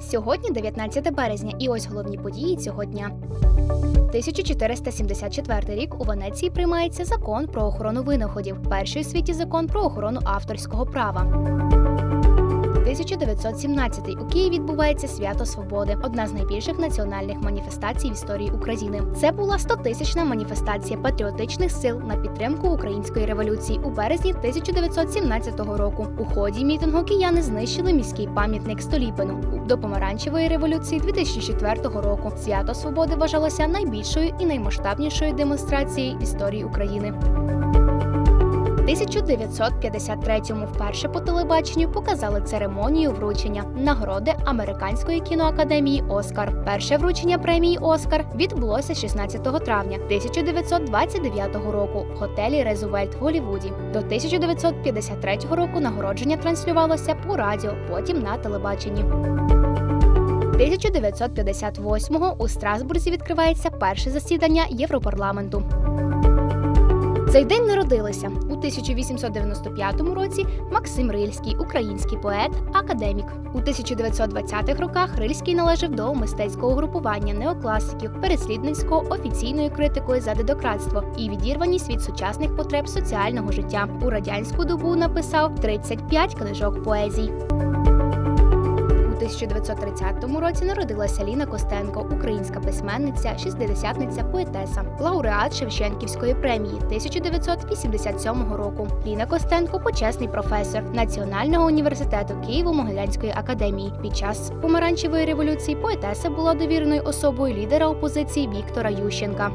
Сьогодні 19 березня, і ось головні події цього дня. 1474 рік у Венеції приймається закон про охорону винаходів. Перший у світі закон про охорону авторського права. 1917 у Києві відбувається свято Свободи, одна з найбільших національних маніфестацій в історії України. Це була 100-тисячна маніфестація патріотичних сил на підтримку української революції у березні 1917 року. У ході мітингу кияни знищили міський пам'ятник Століпину. До помаранчевої революції 2004 року свято Свободи вважалося найбільшою і наймасштабнішою демонстрацією історії України. 1953-му вперше по телебаченню показали церемонію вручення нагороди Американської кіноакадемії Оскар. Перше вручення премії Оскар відбулося 16 травня 1929 року в готелі Резувельт в Голлівуді. До 1953 року нагородження транслювалося по радіо, потім на телебаченні. 1958-го у Страсбурзі відкривається перше засідання Європарламенту. Цей день народилися у 1895 році Максим Рильський, український поет, академік. У 1920-х роках Рильський належав до мистецького групування неокласиків, переслідницького офіційною критикою за дедократство і відірваність від сучасних потреб соціального життя. У радянську добу написав 35 книжок поезій. У 1930 році народилася Ліна Костенко, українська письменниця, шістдесятниця, поетеса, лауреат Шевченківської премії 1987 року. Ліна Костенко почесний професор Національного університету Києво-Могилянської академії. Під час помаранчевої революції поетеса була довіреною особою лідера опозиції Віктора Ющенка.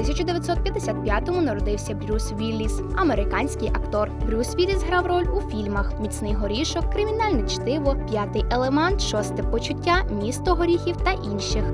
У 1955-му народився Брюс Вілліс, американський актор. Брюс Вілліс грав роль у фільмах Міцний горішок, Кримінальне чтиво, П'ятий елемент, Шосте почуття, Місто горіхів та інших.